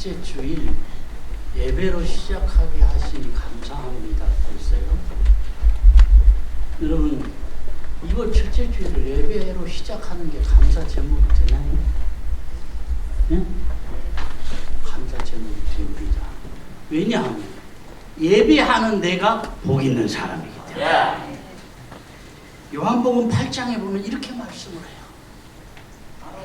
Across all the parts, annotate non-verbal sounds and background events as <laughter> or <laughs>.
첫째 주일 예배로 시작하게 하시니 감사합니다. 글쎄요. 여러분, 이거 첫째 주일을 예배로 시작하는 게 감사 제목이 되나요? 예? 감사 제목이 됩니다. 왜냐하면 예배하는 내가 복 있는 사람이기 때문에. 요한복음 8장에 보면 이렇게 말씀을 해요.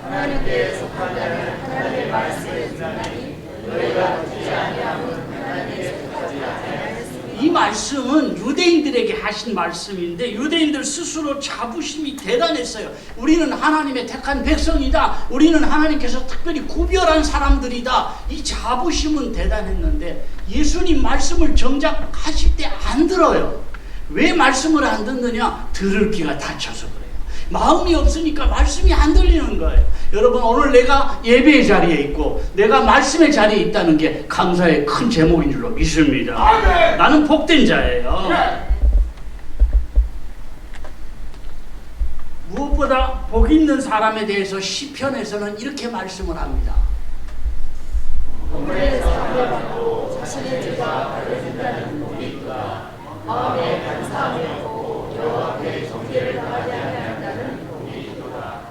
하나님께 속한 자는 하나님의 말씀을 듣나니 너희가 듣지 아니함은 하나님께 속하지 아니하였으니 이 말씀은 유대인들에게 하신 말씀인데 유대인들 스스로 자부심이 대단했어요. 우리는 하나님의 택한 백성이다. 우리는 하나님께서 특별히 구별한 사람들이다. 이 자부심은 대단했는데 예수님 말씀을 정작 하실 때 안 들어요. 왜 말씀을 안 듣느냐? 들을 귀가 닫혀서 그래요. 마음이 없으니까 말씀이 안 들리는 거예요. 여러분 오늘 내가 예배의 자리에 있고 내가 말씀의 자리에 있다는 게 감사의 큰 제목인 줄로 믿습니다. 나는 복된 자예요. 무엇보다 복 있는 사람에 대해서 시편에서는 이렇게 말씀을 합니다. 자신의 죄가 가려진다는 복이 있다 마음에 감사함이 없고 여호와 앞에 정죄를 당하지 아니한다는 복이 있도다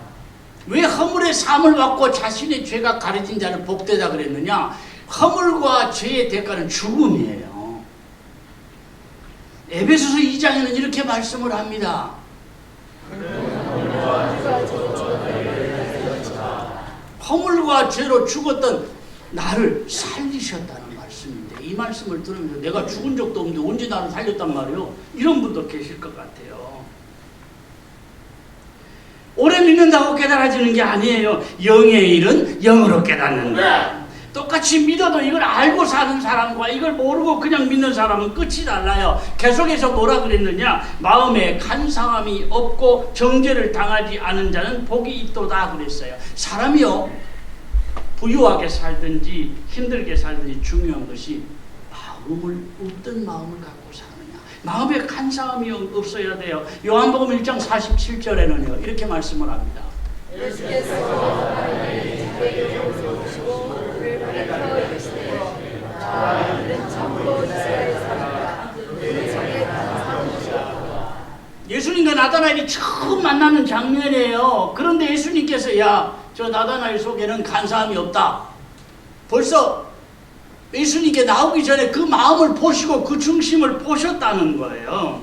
왜 허물의 삶을 받고 자신의 죄가 가려진 자는 복되다 그랬느냐? 허물과 죄의 대가는 죽음이에요. 에베소서 2장에는 이렇게 말씀을 합니다. 허물과 죄로 죽었던 나를 살리셨다는 말씀인데 이 말씀을 들으면서 내가 죽은 적도 없는데 언제 나를 살렸단 말이요? 이런 분도 계실 것 같아요. 오래 믿는다고 깨달아지는 게 아니에요. 영의 일은 영으로 깨닫는 거예요. 똑같이 믿어도 이걸 알고 사는 사람과 이걸 모르고 그냥 믿는 사람은 끝이 달라요. 계속해서 뭐라 그랬느냐? 마음에 간상함이 없고 정죄를 당하지 않은 자는 복이 있도다 그랬어요. 사람이요. 부유하게 살든지 힘들게 살든지 중요한 것이 마음을 어떤 마음을 갖고 사느냐. 마음에 간사함이 없어야 돼요. 요한복음 1장 47절에는요. 이렇게 말씀을 합니다. 예수님과 나다나엘이 처음 만나는 장면이에요. 그런데 예수님께서 야, 저 나다나엘 속에는 간사함이 없다. 벌써 예수님께 나오기 전에 그 마음을 보시고 그 중심을 보셨다는 거예요.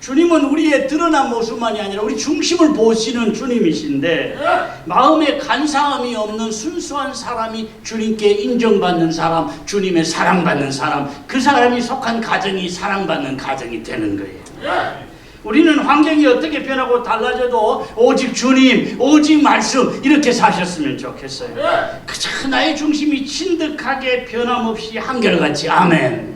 주님은 우리의 드러난 모습만이 아니라 우리 중심을 보시는 주님이신데 마음에 간사함이 없는 순수한 사람이 주님께 인정받는 사람, 주님의 사랑받는 사람, 그 사람이 속한 가정이 사랑받는 가정이 되는 거예요. 우리는 환경이 어떻게 변하고 달라져도 오직 주님, 오직 말씀 이렇게 사셨으면 좋겠어요. 그저 나의 중심이 진득하게 변함없이 한결같이 아멘.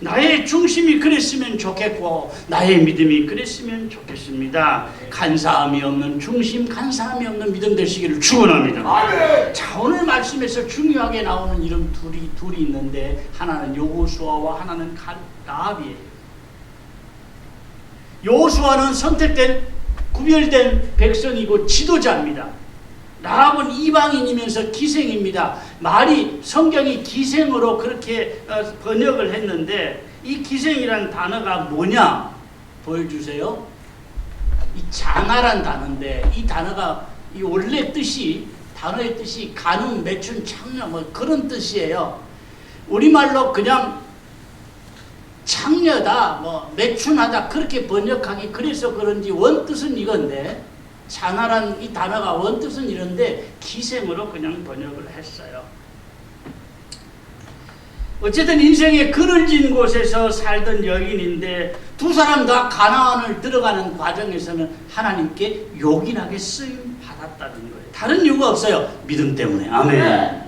나의 중심이 그랬으면 좋겠고 나의 믿음이 그랬으면 좋겠습니다. 간사함이 없는 중심, 간사함이 없는 믿음 되시기를 축원합니다. 자 오늘 말씀에서 중요하게 나오는 이름 둘이 둘이 있는데 하나는 여호수아와 하나는 라합이에요. 여호수아는 선택된 구별된 백성이고 지도자입니다. 라합은 이방인이면서 기생입니다. 말이 성경이 기생으로 그렇게 어, 번역을 했는데 이 기생이란 단어가 뭐냐 보여주세요. 이 장하란 단어인데 이 단어가 이 원래 뜻이 단어의 뜻이 가늠, 매춘, 창녀 뭐 그런 뜻이에요. 우리말로 그냥 창녀다, 뭐 매춘하다 그렇게 번역하기 그래서 그런지 원뜻은 이건데 장하란 이 단어가 원뜻은 이런데 기생으로 그냥 번역을 했어요. 어쨌든 인생의 그늘진 곳에서 살던 여인인데 두 사람 다 가나안을 들어가는 과정에서는 하나님께 요긴하게 쓰임 받았다는 거예요. 다른 이유가 없어요. 믿음 때문에. 아멘.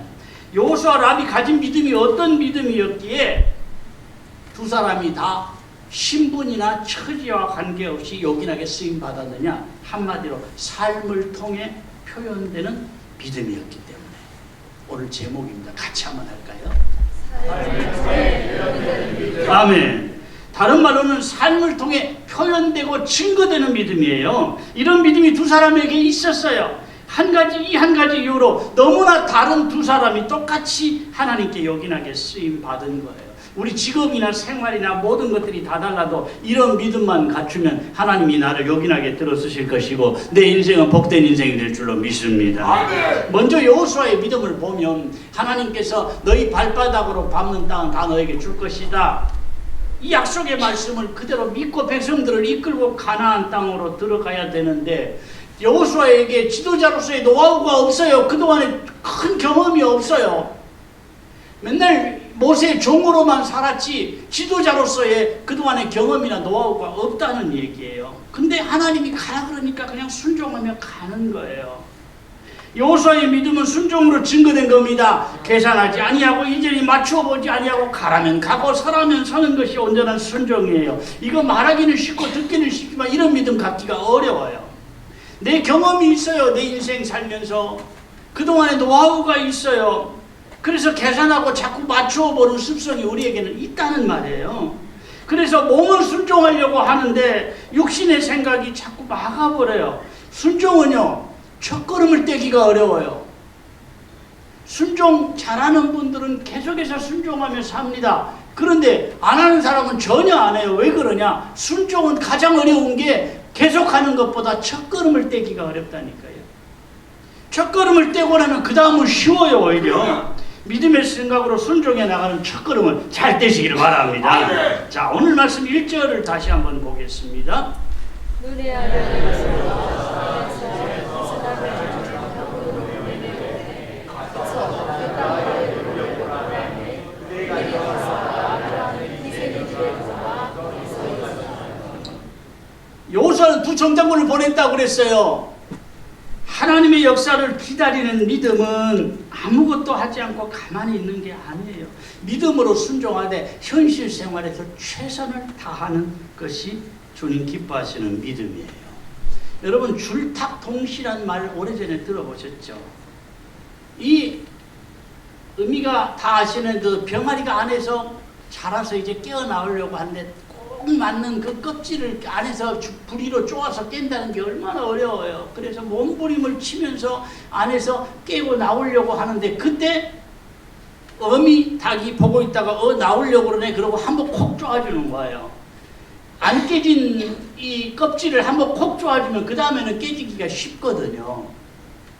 요수와 랍이 가진 믿음이 어떤 믿음이었기에 두 사람이 다 신분이나 처지와 관계없이 요긴하게 쓰임 받았느냐 한마디로 삶을 통해 표현되는 믿음이었기 때문에 오늘 제목입니다. 같이 한번 할까요? 아멘. 다른 말로는 삶을 통해 표현되고 증거되는 믿음이에요. 이런 믿음이 두 사람에게 있었어요. 한 가지 이 한 가지 이유로 너무나 다른 두 사람이 똑같이 하나님께 요긴하게 쓰임 받은 거예요. 우리 직업이나 생활이나 모든 것들이 다 달라도 이런 믿음만 갖추면 하나님이 나를 요긴하게 들어쓰실 것이고 내 인생은 복된 인생이 될 줄로 믿습니다. 먼저 여호수아의 믿음을 보면 하나님께서 너희 발바닥으로 밟는 땅은 다 너에게 줄 것이다. 이 약속의 말씀을 그대로 믿고 백성들을 이끌고 가나안 땅으로 들어가야 되는데 여호수아에게 지도자로서의 노하우가 없어요. 그동안에 큰 경험이 없어요. 맨날 모세의 종으로만 살았지 지도자로서의 그동안의 경험이나 노하우가 없다는 얘기예요. 근데 하나님이 가라 그러니까 그냥 순종하며 가는 거예요. 여호수아의 믿음은 순종으로 증거된 겁니다. 계산하지 아니하고 이전이 맞추어 보지 아니하고 가라면 가고 서라면 서는 것이 온전한 순종이에요. 이거 말하기는 쉽고 듣기는 쉽지만 이런 믿음 갖기가 어려워요. 내 경험이 있어요. 내 인생 살면서 그동안의 노하우가 있어요. 그래서 계산하고 자꾸 맞추어 보는 습성이 우리에게는 있다는 말이에요. 그래서 몸은 순종하려고 하는데 육신의 생각이 자꾸 막아버려요. 순종은요. 첫 걸음을 떼기가 어려워요. 순종 잘하는 분들은 계속해서 순종하며 삽니다. 그런데 안 하는 사람은 전혀 안 해요. 왜 그러냐? 순종은 가장 어려운 게 계속하는 것보다 첫 걸음을 떼기가 어렵다니까요. 첫 걸음을 떼고 나면 그 다음은 쉬워요 오히려. 믿음의 생각으로 순종해 나가는 첫걸음을 잘 떼시기를 바랍니다. 자 오늘 말씀 1절을 다시 한번 보겠습니다. 요사는 두 정장군을 보냈다고 그랬어요. 하나님의 역사를 기다리는 믿음은 아무것도 하지 않고 가만히 있는 게 아니에요. 믿음으로 순종하되 현실 생활에서 최선을 다하는 것이 주님 기뻐하시는 믿음이에요. 여러분 줄탁동시란 말 오래전에 들어보셨죠? 이 의미가 다 아시는 그 병아리가 안에서 자라서 이제 깨어나오려고 하는데 꼭 맞는 그 껍질을 안에서 주- 부리로 쪼아서 깬다는 게 얼마나 어려워요. 그래서 몸부림을 치면서 안에서 깨고 나오려고 하는데 그때 어미 닭이 보고 있다가 어 나오려고 그러네 그러고 한 번 콕 쪼아주는 거예요. 안 깨진 이 껍질을 한 번 콕 쪼아주면 그 다음에는 깨지기가 쉽거든요.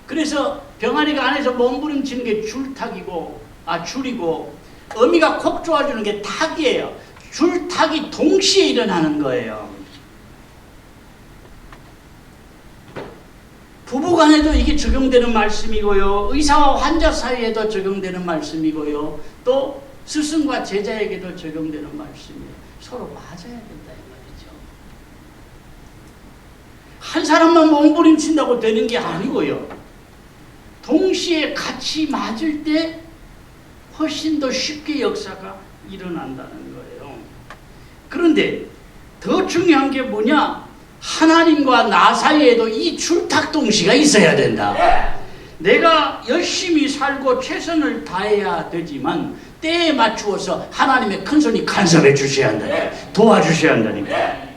그래서 병아리가 안에서 몸부림치는 게 줄탁이고 아 줄이고 어미가 콕 쪼아주는 게 탁이에요. 줄탁이 동시에 일어나는 거예요. 부부간에도 이게 적용되는 말씀이고요. 의사와 환자 사이에도 적용되는 말씀이고요. 또 스승과 제자에게도 적용되는 말씀이에요. 서로 맞아야 된다 이 말이죠. 한 사람만 몸부림친다고 되는 게 아니고요. 동시에 같이 맞을 때 훨씬 더 쉽게 역사가 일어난다는. 그런데 더 중요한 게 뭐냐? 하나님과 나 사이에도 이 줄탁동시가 있어야 된다. 내가 열심히 살고 최선을 다해야 되지만 때에 맞추어서 하나님의 큰 손이 간섭해 주셔야 한다니까. 도와주셔야 한다니까.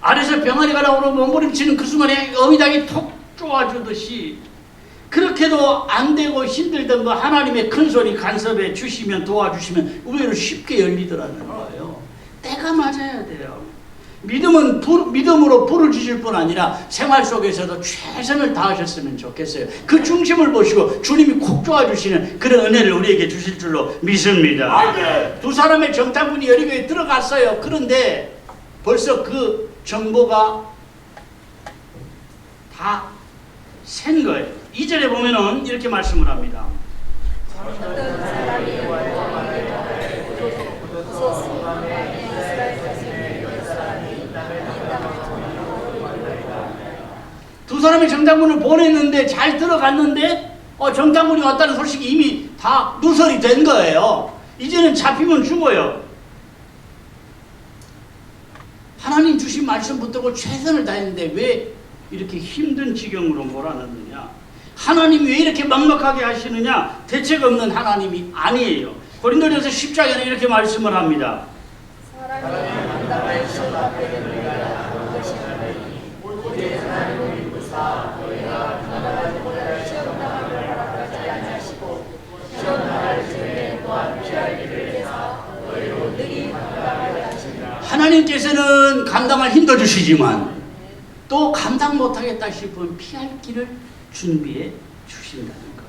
아래서 병아리가 나오는 몸부림치는 그 순간에 어미닭이 톡 쪼아주듯이 그렇게도 안 되고 힘들던 거 하나님의 큰 손이 간섭해 주시면 도와주시면 의외로 쉽게 열리더라는 거예요. 때가 맞아야 돼요. 믿음은 불, 믿음으로 불을 지실 뿐 아니라 생활 속에서도 최선을 다하셨으면 좋겠어요. 그 중심을 보시고 주님이 콕 쪼아주시는 그런 은혜를 우리에게 주실 줄로 믿습니다. 두 사람의 정탐꾼이 여리고에 들어갔어요. 그런데 벌써 그 정보가 다 센 거예요. 2절에 보면은 이렇게 말씀을 합니다. 두 사람이 정탐꾼을 보냈는데 잘 들어갔는데 어, 정탐꾼이 왔다는 소식이 이미 다 누설이 된 거예요. 이제는 잡히면 죽어요. 하나님 주신 말씀 붙들고 최선을 다했는데 왜 이렇게 힘든 지경으로 몰아넣느냐? 하나님이 왜 이렇게 막막하게 하시느냐? 대책 없는 하나님이 아니에요. 고린도전서 10장에는 이렇게 말씀을 합니다. 하나님께서는 감당할 힘도 주시지만 또 감당 못하겠다 싶으면 피할 길을 준비해 주신다는 거예요.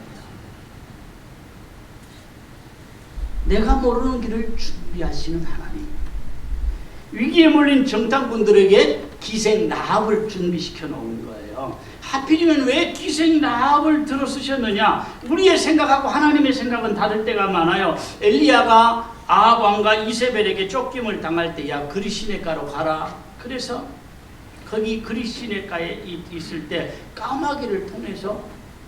내가 모르는 길을 준비하시는 하나님. 위기에 몰린 정탐꾼들에게 기생 나합을 준비시켜 놓은 거예요. 하필이면 왜 기생 나합을 들어 쓰셨느냐? 우리의 생각하고 하나님의 생각은 다를 때가 많아요. 엘리야가 아합 왕과 이세벨에게 쫓김을 당할 때야 그리시네가로 가라. 그래서 거기 그리시네가에 있- 있을 때 까마귀를 통해서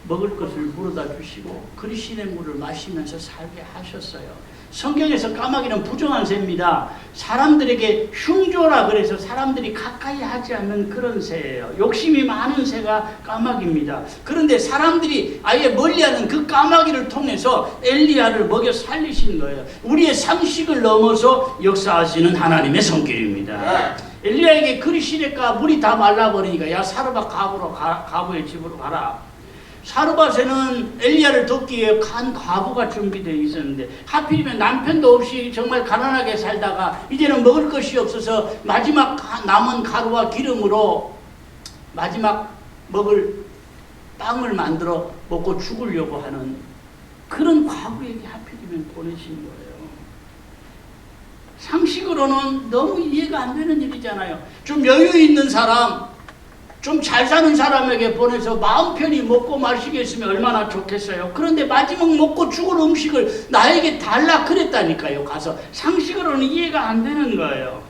먹을 것을 물어다 주시고 그리시네 물을 마시면서 살게 하셨어요. 성경에서 까마귀는 부정한 새입니다. 사람들에게 흉조라 그래서 사람들이 가까이 하지 않는 그런 새예요. 욕심이 많은 새가 까마귀입니다. 그런데 사람들이 아예 멀리하는 그 까마귀를 통해서 엘리야를 먹여 살리신 거예요. 우리의 상식을 넘어서 역사하시는 하나님의 손길입니다. 엘리야에게 그리 시내가 물이 다 말라버리니까 야 사르밧 가부로 가, 가부의 집으로 가라. 사르밧에는 엘리야를 돕기 위해 간 과부가 준비되어 있었는데 하필이면 남편도 없이 정말 가난하게 살다가 이제는 먹을 것이 없어서 마지막 가- 남은 가루와 기름으로 마지막 먹을 빵을 만들어 먹고 죽으려고 하는 그런 과부에게 하필이면 보내신 거예요. 상식으로는 너무 이해가 안 되는 일이잖아요. 좀 여유 있는 사람, 좀 잘 사는 사람에게 보내서 마음 편히 먹고 마시겠으면 얼마나 좋겠어요. 그런데 마지막 먹고 죽을 음식을 나에게 달라 그랬다니까요. 가서 상식으로는 이해가 안 되는 거예요.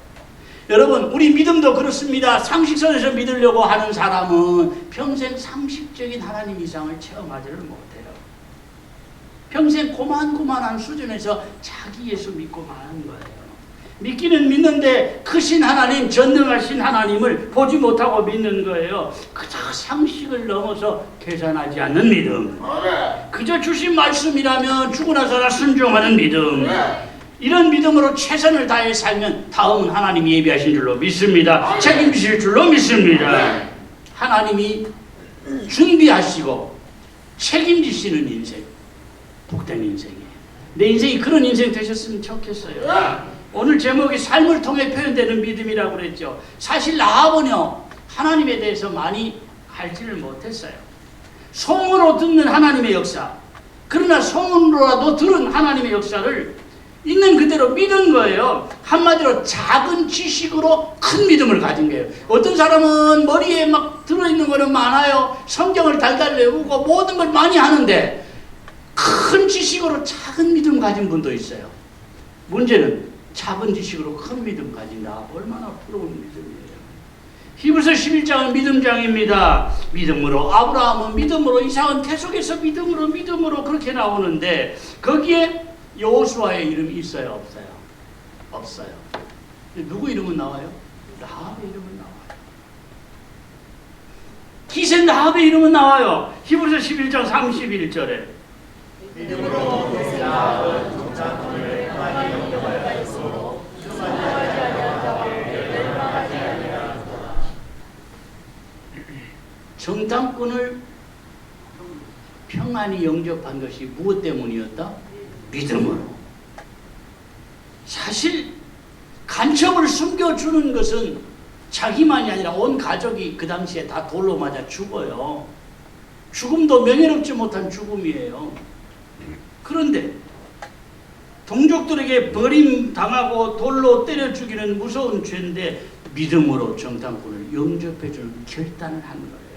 여러분, 우리 믿음도 그렇습니다. 상식선에서 믿으려고 하는 사람은 평생 상식적인 하나님 이상을 체험하지를 못해요. 평생 고만고만한 수준에서 자기 예수 믿고 마는 거예요. 믿기는 믿는데 크신 하나님, 전능하신 하나님을 보지 못하고 믿는 거예요. 그저 상식을 넘어서 계산하지 않는 믿음. 그저 주신 말씀이라면 주고 나서나 순종하는 믿음. 이런 믿음으로 최선을 다해 살면 다음은 하나님이 예비하신 줄로 믿습니다. 책임지실 줄로 믿습니다. 하나님이 준비하시고 책임지시는 인생, 복된 인생이에요. 내 인생이 그런 인생 되셨으면 좋겠어요. 오늘 제목이 삶을 통해 표현되는 믿음이라고 그랬죠. 사실 나하고는요 하나님에 대해서 많이 알지를 못했어요. 소문으로 듣는 하나님의 역사. 그러나 소문으로라도 들은 하나님의 역사를 있는 그대로 믿은 거예요. 한마디로 작은 지식으로 큰 믿음을 가진 거예요. 어떤 사람은 머리에 막 들어있는 거는 많아요. 성경을 달달 외우고 모든 걸 많이 하는데 큰 지식으로 작은 믿음 가진 분도 있어요. 문제는 작은 지식으로 큰 믿음 가진다. 얼마나 부러운 믿음이에요. 히브리서 11장은 믿음장입니다. 믿음으로 아브라함은 믿음으로 이삭은 계속해서 믿음으로 믿음으로 그렇게 나오는데 거기에 여호수아의 이름이 있어요, 없어요? 없어요. 누구 이름은 나와요? 라합의 이름은 나와요. 기생 라합의 이름은 나와요. 히브리서 11장 31절에 정탐꾼을 평안히 영접한 것이 무엇 때문이었다? 믿음으로. 사실 간첩을 숨겨주는 것은 자기만이 아니라 온 가족이 그 당시에 다 돌로 맞아 죽어요. 죽음도 명예롭지 못한 죽음이에요. 그런데 동족들에게 버림당하고 돌로 때려 죽이는 무서운 죄인데 믿음으로 정탐꾼을 영접해주는 결단을 한 거예요.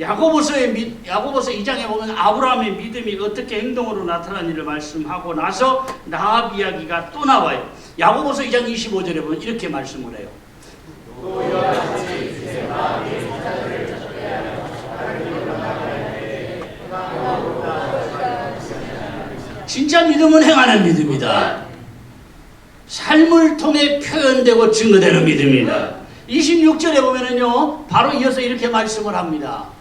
야고보서의 미, 야고보서 2장에 보면 아브라함의 믿음이 어떻게 행동으로 나타나는지를 말씀하고 나서 나합 이야기가 또 나와요. 야고보서 2장 25절에 보면 이렇게 말씀을 해요. 진짜 믿음은 행하는 믿음이다. 삶을 통해 표현되고 증거되는 믿음이다. 26절에 보면은요, 바로 이어서 이렇게 말씀을 합니다.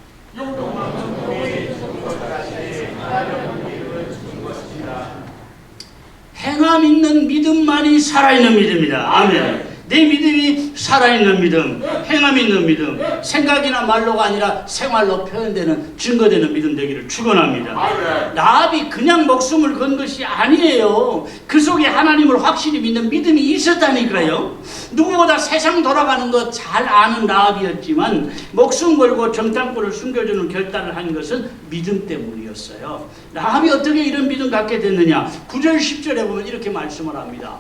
행함 있는 믿음만이 살아있는 믿음이다. 아멘. 내 믿음이 살아있는 믿음, 행함 있는 믿음, 생각이나 말로가 아니라 생활로 표현되는 증거되는 믿음 되기를 축원합니다. 라합이 그냥 목숨을 건 것이 아니에요. 그 속에 하나님을 확실히 믿는 믿음이 있었다니까요. 누구보다 세상 돌아가는 것 잘 아는 라합이었지만 목숨 걸고 정탐꾼을 숨겨주는 결단을 한 것은 믿음 때문이었어요. 라합이 어떻게 이런 믿음 갖게 됐느냐? 9절 10절에 보면 이렇게 말씀을 합니다.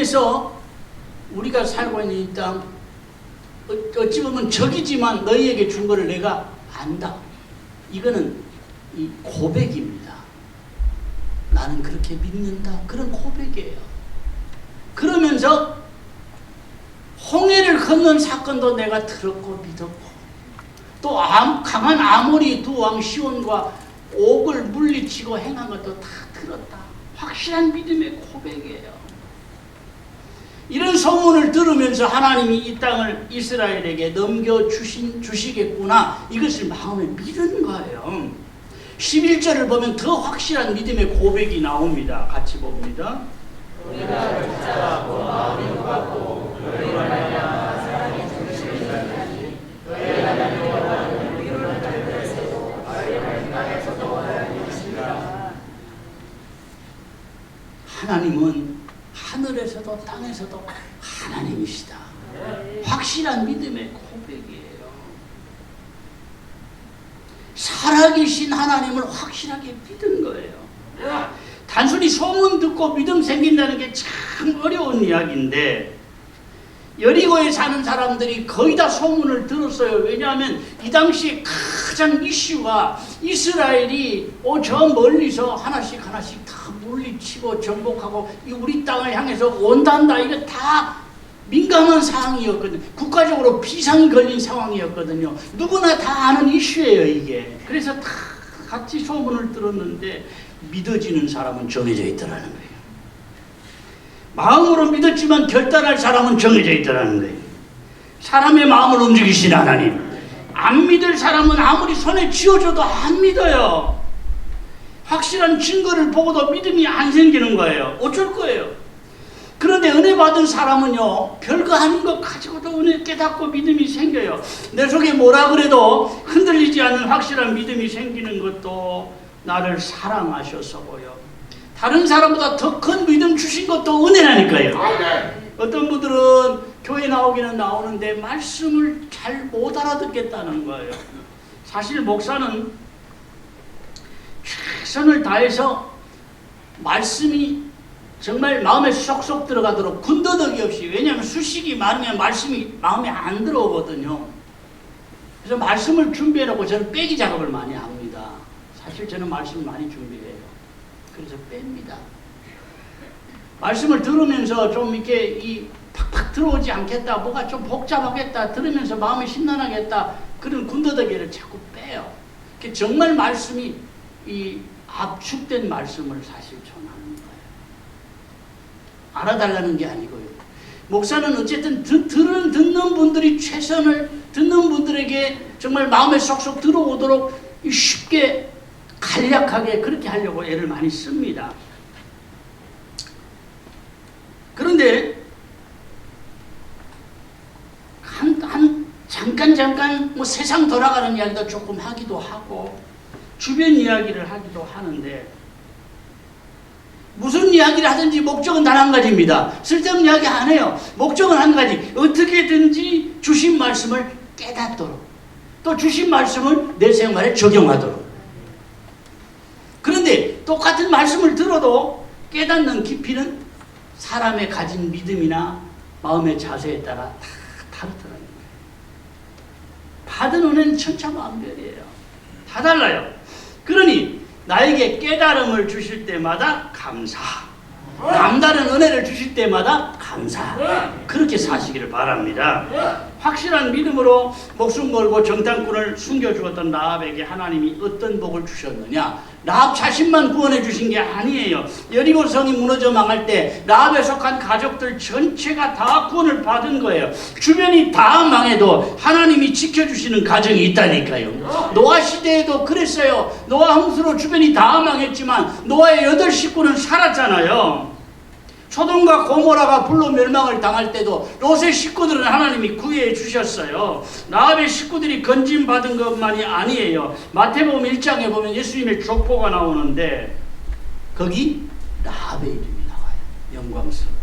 하나님께서 우리가 살고 있는 이 땅 어- 어찌 보면 적이지만 너희에게 준 거를 내가 안다. 이거는 이 고백입니다. 나는 그렇게 믿는다. 그런 고백이에요. 그러면서 홍해를 건넌 사건도 내가 들었고 믿었고 또 암- 강한 아모리 두 왕 시온과 옥을 물리치고 행한 것도 다 들었다. 확실한 믿음의 고백이에요. 이런 소문을 들으면서 하나님이 이 땅을 이스라엘에게 넘겨 주신 주시겠구나 이것을 마음에 믿은 거예요. 11절을 보면 더 확실한 믿음의 고백이 나옵니다. 같이 봅니다. 하나님은 하늘에서도 땅에서도 하나님이시다. 확실한 믿음의 고백이에요. 살아계신 하나님을 확실하게 믿은 거예요. 단순히 소문 듣고 믿음 생긴다는 게 참 어려운 이야기인데 여리고에 사는 사람들이 거의 다 소문을 들었어요. 왜냐하면 이 당시에 가장 이슈가 이스라엘이 어, 저 멀리서 하나씩 하나씩 다 물리치고 정복하고 이 우리 땅을 향해서 온단다. 이거 다 민감한 상황이었거든요. 국가적으로 비상이 걸린 상황이었거든요. 누구나 다 아는 이슈예요, 이게. 그래서 다 같이 소문을 들었는데 믿어지는 사람은 정해져 있더라는 거예요. 마음으로 믿었지만 결단할 사람은 정해져 있더라는 거예요. 사람의 마음을 움직이신 하나님. 안 믿을 사람은 아무리 손에 쥐어줘도 안 믿어요. 확실한 증거를 보고도 믿음이 안 생기는 거예요. 어쩔 거예요. 그런데 은혜 받은 사람은요, 별거 아닌 것 가지고도 은혜 깨닫고 믿음이 생겨요. 내 속에 뭐라 그래도 흔들리지 않는 확실한 믿음이 생기는 것도 나를 사랑하셔서고요. 다른 사람보다 더 큰 믿음 주신 것도 은혜라니까요. 어떤 분들은 교회 나오기는 나오는데 말씀을 잘 못 알아듣겠다는 거예요. 사실 목사는 최선을 다해서 말씀이 정말 마음에 쏙쏙 들어가도록 군더더기 없이 왜냐하면 수식이 많으면 말씀이 마음에 안 들어오거든요. 그래서 말씀을 준비해 놓고 저는 빼기 작업을 많이 합니다. 사실 저는 말씀을 많이 준비해요. 그래서 뺍니다. 말씀을 들으면서 좀 이렇게 이 팍팍 들어오지 않겠다, 뭐가 좀 복잡하겠다, 들으면서 마음이 심란하겠다, 그런 군더더기를 자꾸 빼요. 그 정말 말씀이 이 압축된 말씀을 사실 전하는 거예요. 알아달라는 게 아니고요. 목사는 어쨌든 듣, 들은, 듣는 분들이 최선을 듣는 분들에게 정말 마음에 쏙쏙 들어오도록 쉽게 간략하게 그렇게 하려고 애를 많이 씁니다. 그런데 한, 한 잠깐 잠깐 뭐 세상 돌아가는 이야기도 조금 하기도 하고 주변 이야기를 하기도 하는데 무슨 이야기를 하든지 목적은 단 한 가지입니다. 쓸데없는 이야기 안 해요. 목적은 한 가지. 어떻게든지 주신 말씀을 깨닫도록 또 주신 말씀을 내 생활에 적용하도록 그런데 똑같은 말씀을 들어도 깨닫는 깊이는 사람의 가진 믿음이나 마음의 자세에 따라 다 <laughs> 다르더라고요. 받은 은혜는 천차만별이에요. 다 달라요. 그러니 나에게 깨달음을 주실 때마다 감사. 남다른 은혜를 주실 때마다 감사. 그렇게 사시기를 바랍니다. 확실한 믿음으로 목숨 걸고 정탐꾼을 숨겨주었던 라합에게 하나님이 어떤 복을 주셨느냐? 라합 자신만 구원해 주신 게 아니에요. 여리고 성이 무너져 망할 때 라합에 속한 가족들 전체가 다 구원을 받은 거예요. 주변이 다 망해도 하나님이 지켜주시는 가정이 있다니까요. 노아 시대에도 그랬어요. 노아 홍수로 주변이 다 망했지만 노아의 여덟 식구는 살았잖아요. 소돔과 고모라가 불로 멸망을 당할 때도 롯의 식구들은 하나님이 구해 주셨어요. 라합의 식구들이 건진 받은 것만이 아니에요. 마태복음 1장에 보면 예수님의 족보가 나오는데 거기 라합의 이름이 나와요. 영광스럽게.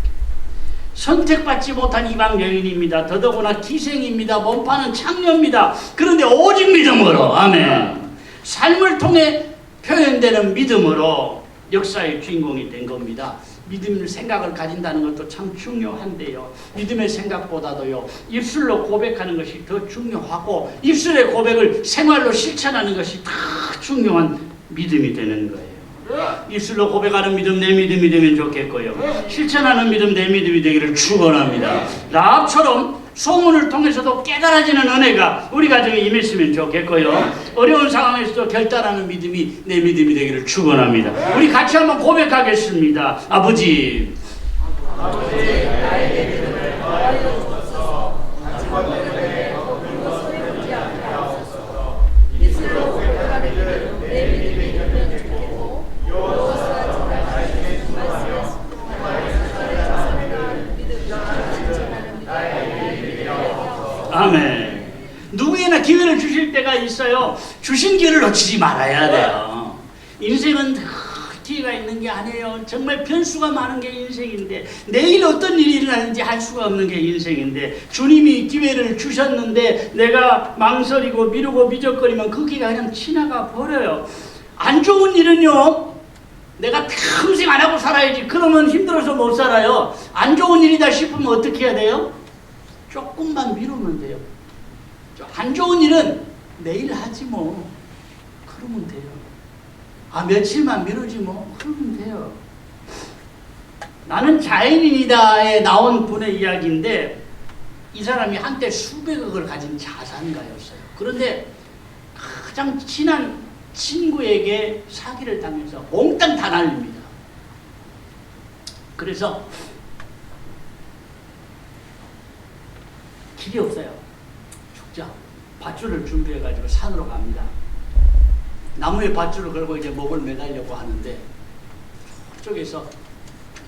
선택받지 못한 이방 여인입니다. 더더구나 기생입니다. 몸파는 창녀입니다. 그런데 오직 믿음으로 아멘. 삶을 통해 표현되는 믿음으로 역사의 주인공이 된 겁니다. 믿음의 생각을 가진다는 것도 참 중요한데요. 믿음의 생각보다도요, 입술로 고백하는 것이 더 중요하고, 입술의 고백을 생활로 실천하는 것이 더 중요한 믿음이 되는 거예요. 입술로 고백하는 믿음 내 믿음이 되면 좋겠고요. 실천하는 믿음 내 믿음이 되기를 축원합니다. 라합처럼 소문을 통해서도 깨달아지는 은혜가 우리 가정에 임했으면 좋겠고요. 어려운 상황에서도 결단하는 믿음이 내 믿음이 되기를 축원합니다. 우리 같이 한번 고백하겠습니다. 아버지, 입술로 고백하는 믿음 내 믿음이 되면 좋겠고 여호와가 지금 말씀하시는 믿음 실천하는 믿음 아멘. 누구에나 기회를 주실 때가 있어요. 주신 기회를 놓치지 말아야 돼요. 인생은 다 기회가 있는 게 아니에요. 정말 변수가 많은 게 인생인데 내일 어떤 일이 일어나는지 알 수가 없는 게 인생인데 주님이 기회를 주셨는데 내가 망설이고 미루고 미적거리면 그 기회가 그냥 지나가 버려요. 안 좋은 일은요. 내가 평생 안 하고 살아야지. 그러면 힘들어서 못 살아요. 안 좋은 일이다 싶으면 어떻게 해야 돼요? 조금만 미루면 돼요. 안 좋은 일은 내일 하지 뭐. 그러면 돼요. 아, 며칠만 미루지 뭐. 그러면 돼요. 나는 자연인이다에 나온 분의 이야기인데 이 사람이 한때 수백억을 가진 자산가였어요. 그런데 가장 친한 친구에게 사기를 당해서 몽땅 다 날립니다. 그래서 길이 없어요. 죽자. 밧줄을 준비해가지고 산으로 갑니다. 나무에 밧줄을 걸고 이제 목을 매달려고 하는데 저쪽에서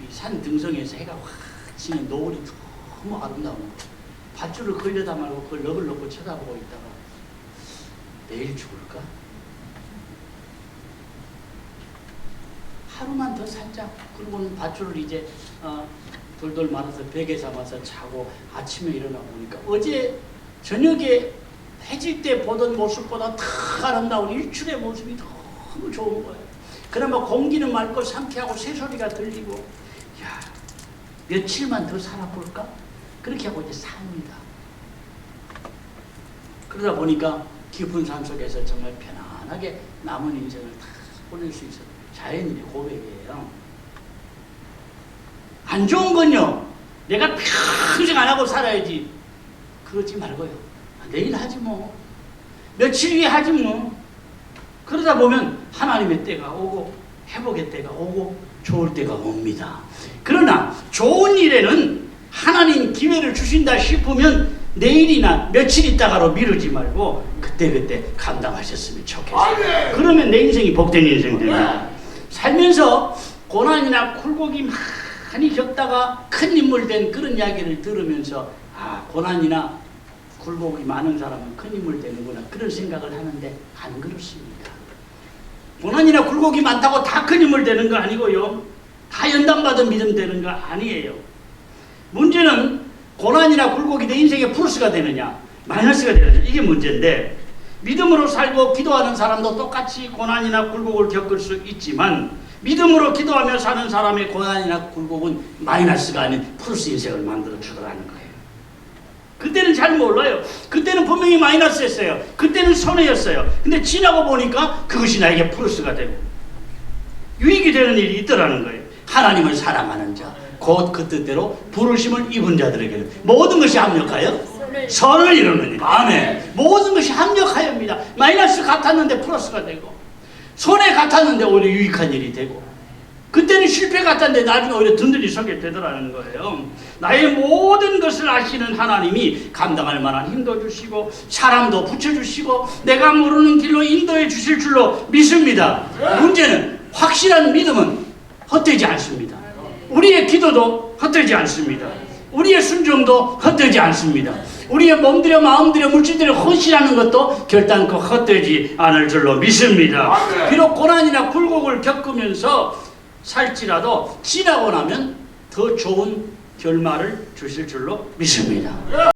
이산 등성에서 해가 확 지는 노을이 너무 아름다운 거예요. 밧줄을 걸려다 말고 그걸 너글너글 쳐다보고 있다가 내일 죽을까? 하루만 더 살자. 그러고는 밧줄을 이제 어, 돌돌 말아서 베개 삼아서 자고 아침에 일어나 보니까 어제 저녁에 해질 때 보던 모습보다 더 아름다운 일출의 모습이 너무 좋은 거예요. 그나마 공기는 맑고 상쾌하고 새소리가 들리고 야 며칠만 더 살아볼까? 그렇게 하고 이제 삽니다. 그러다 보니까 깊은 삶 속에서 정말 편안하게 남은 인생을 다 보낼 수 있어요. 자연인의 고백이에요. 안 좋은 건요. 내가 평생 안 하고 살아야지. 그러지 말고요. 아, 내일 하지 뭐. 며칠 뒤에 하지 뭐. 그러다 보면 하나님의 때가 오고 회복의 때가 오고 좋을 때가 옵니다. 그러나 좋은 일에는 하나님 기회를 주신다 싶으면 내일이나 며칠 있다가로 미루지 말고 그때그때 감당하셨으면 좋겠어요. 그러면 내 인생이 복된 인생 됩니다. 살면서 고난이나 굴곡이 많이 겪다가 큰 인물 된 그런 이야기를 들으면서 아 고난이나 굴곡이 많은 사람은 큰 인물 되는구나 그런 생각을 하는데 안 그렇습니다. 고난이나 굴곡이 많다고 다 큰 인물 되는 거 아니고요. 다 연단받은 믿음 되는 거 아니에요. 문제는 고난이나 굴곡이 내 인생의 플러스가 되느냐 마이너스가 되느냐 이게 문제인데 믿음으로 살고 기도하는 사람도 똑같이 고난이나 굴곡을 겪을 수 있지만 믿음으로 기도하며 사는 사람의 고난이나 굴곡은 마이너스가 아닌 플러스 인생을 만들어 주더라는 거예요. 그때는 잘 몰라요. 그때는 분명히 마이너스였어요. 그때는 손해였어요. 근데 지나고 보니까 그것이 나에게 플러스가 되고 유익이 되는 일이 있더라는 거예요. 하나님을 사랑하는 자, 곧 그 뜻대로 부르심을 입은 자들에게는 모든 것이 합력하여 선을 선을 이루느니 아멘 모든 것이 합력하여입니다 마이너스 같았는데 플러스가 되고 손해 같았는데 오히려 유익한 일이 되고 그때는 실패 같았는데 나중에 오히려 든든히 서게 되더라는 거예요 나의 모든 것을 아시는 하나님이 감당할 만한 힘도 주시고 사람도 붙여주시고 내가 모르는 길로 인도해 주실 줄로 믿습니다 문제는 확실한 믿음은 헛되지 않습니다 우리의 기도도 헛되지 않습니다. 우리의 순종도 헛되지 않습니다. 우리의 몸들여 마음들여 물질들여 헌신하는 것도 결단코 헛되지 않을 줄로 믿습니다. 비록 고난이나 굴곡을 겪으면서 살지라도 지나고 나면 더 좋은 결말을 주실 줄로 믿습니다.